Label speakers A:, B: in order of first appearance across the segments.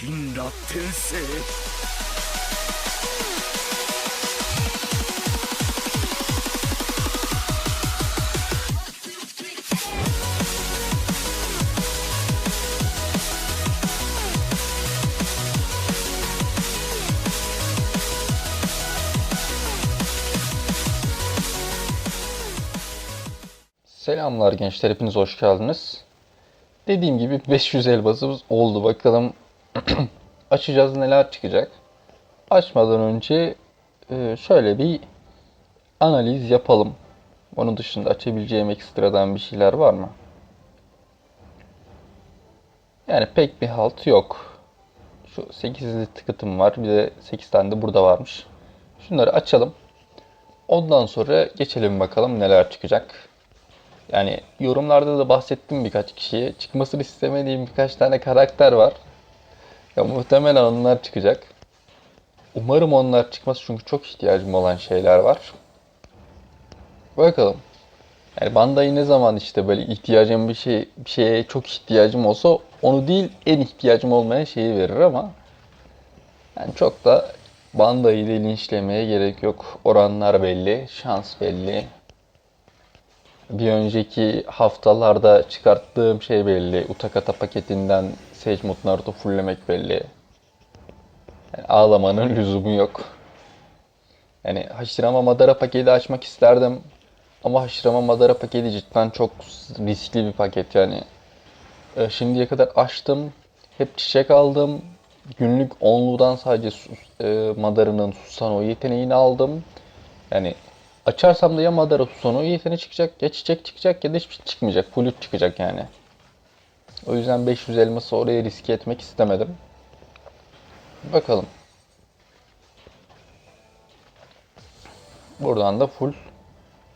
A: 神罗転生
B: Selamlar gençler, hepiniz hoş geldiniz. Dediğim gibi 500 elbasımız oldu. Bakalım açacağız neler çıkacak. Açmadan önce e, şöyle bir analiz yapalım. Onun dışında açabileceğim ekstradan bir şeyler var mı? Yani pek bir halt yok. Şu 8'li tıkıtım var. Bir de 8 tane de burada varmış. Şunları açalım. Ondan sonra geçelim bakalım neler çıkacak. Yani yorumlarda da bahsettim birkaç kişiye. Çıkmasını istemediğim birkaç tane karakter var. Ya muhtemelen onlar çıkacak. Umarım onlar çıkmaz çünkü çok ihtiyacım olan şeyler var. Bakalım. Yani Bandai ne zaman işte böyle ihtiyacım bir şey bir şeye çok ihtiyacım olsa onu değil en ihtiyacım olmayan şeyi verir ama yani çok da Bandai'yi de linçlemeye gerek yok. Oranlar belli, şans belli. Bir önceki haftalarda çıkarttığım şey belli. Utakata paketinden Sage Naruto fulllemek belli. Yani ağlamanın lüzumu yok. Yani Hashirama Madara paketi açmak isterdim. Ama Hashirama Madara paketi cidden çok riskli bir paket yani. E, Şimdiye kadar açtım. Hep çiçek aldım. Günlük onludan sadece sus, e, Madara'nın Susanoo yeteneğini aldım. Yani açarsam da ya Madara Susanoo yeteneği çıkacak, ya çiçek çıkacak ya da hiçbir şey çıkmayacak. Full 3 çıkacak yani. O yüzden 500 elması oraya riske etmek istemedim. Bakalım. Buradan da full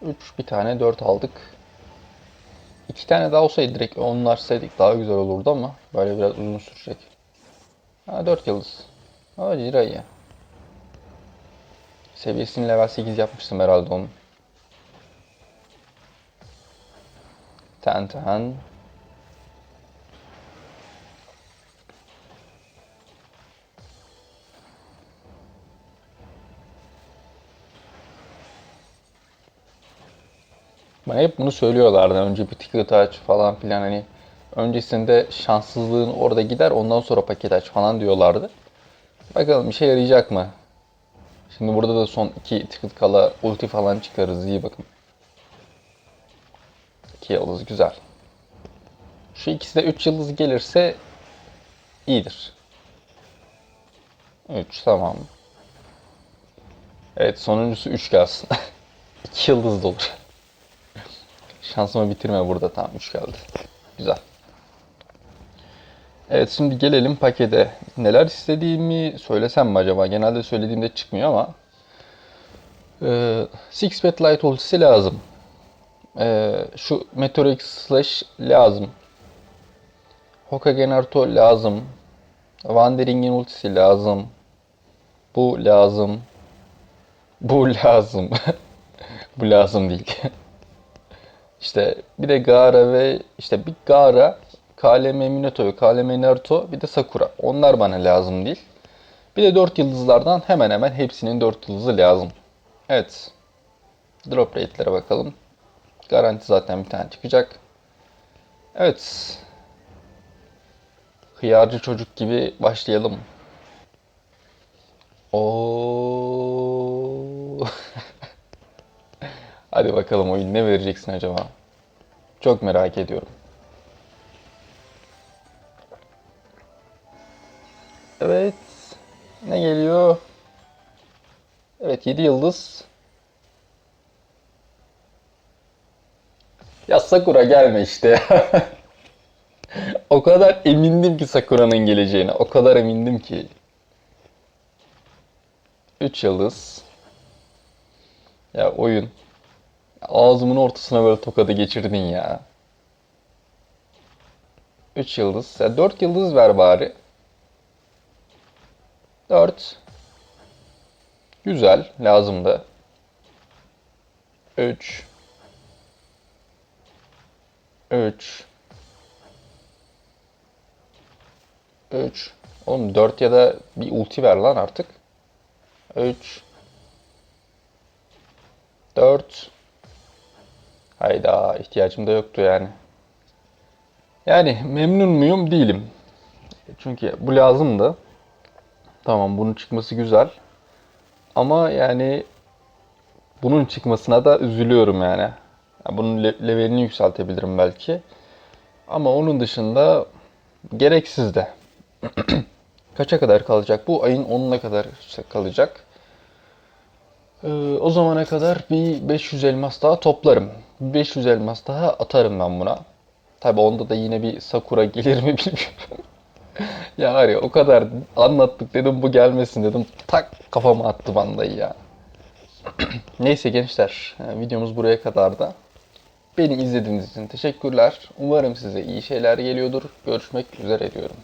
B: 3 bir tane 4 aldık. 2 tane daha olsaydı direkt onlarsaydık daha güzel olurdu ama böyle biraz uzun sürecek. Ha 4 yıldız. Ama Jiraiya. Seviyesini level 8 yapmıştım herhalde onun. Tenten. Bana hep bunu söylüyorlardı. Önce bir ticket aç falan filan hani öncesinde şanssızlığın orada gider ondan sonra paket aç falan diyorlardı. Bakalım işe yarayacak mı? Şimdi burada da son iki ticket kala ulti falan çıkarız. İyi bakın. İki yıldız güzel. Şu ikisi de 3 yıldız gelirse iyidir. 3 tamam. Evet sonuncusu 3 gelsin. 2 yıldız da olur. Şansımı bitirme burada tamam 3 geldi. Güzel. Evet şimdi gelelim pakete. Neler istediğimi söylesem mi acaba? Genelde söylediğimde çıkmıyor ama. Ee, Six Pet Light ultisi lazım. Ee, şu Meteor Slash lazım. Hokage Naruto lazım. Wandering'in ultisi lazım. Bu lazım. Bu lazım. Bu lazım değil. İşte bir de Gaara ve işte bir Gaara, KLM Minato ve KLM Naruto bir de Sakura. Onlar bana lazım değil. Bir de 4 yıldızlardan hemen hemen hepsinin 4 yıldızı lazım. Evet. Drop rate'lere bakalım. Garanti zaten bir tane çıkacak. Evet. Hıyarcı çocuk gibi başlayalım. Oo. Hadi bakalım oyun ne vereceksin acaba? Çok merak ediyorum. Evet. Ne geliyor? Evet 7 yıldız. Ya Sakura gelme işte o kadar emindim ki Sakura'nın geleceğine. O kadar emindim ki. 3 yıldız. Ya oyun. Ağzımın ortasına böyle tokadı geçirdin ya. 3 yıldız. Ya 4 yıldız ver bari. 4. Güzel. Lazım da. 3. 3. 3. Oğlum 4 ya da bir ulti ver lan artık. 3 4 Hayda ihtiyacım da yoktu yani. Yani memnun muyum? Değilim. Çünkü bu lazımdı. Tamam bunun çıkması güzel. Ama yani bunun çıkmasına da üzülüyorum yani. Ya Bunun le- levelini yükseltebilirim belki. Ama onun dışında gereksiz de. Kaça kadar kalacak? Bu ayın 10'una kadar kalacak. Ee, o zamana kadar bir 500 elmas daha toplarım. 500 elmas daha atarım ben buna. Tabi onda da yine bir Sakura gelir mi bilmiyorum. ya var ya o kadar anlattık dedim bu gelmesin dedim. Tak kafama attı bandayı ya. Neyse gençler e, videomuz buraya kadar da. Beni izlediğiniz için teşekkürler. Umarım size iyi şeyler geliyordur. Görüşmek üzere diyorum.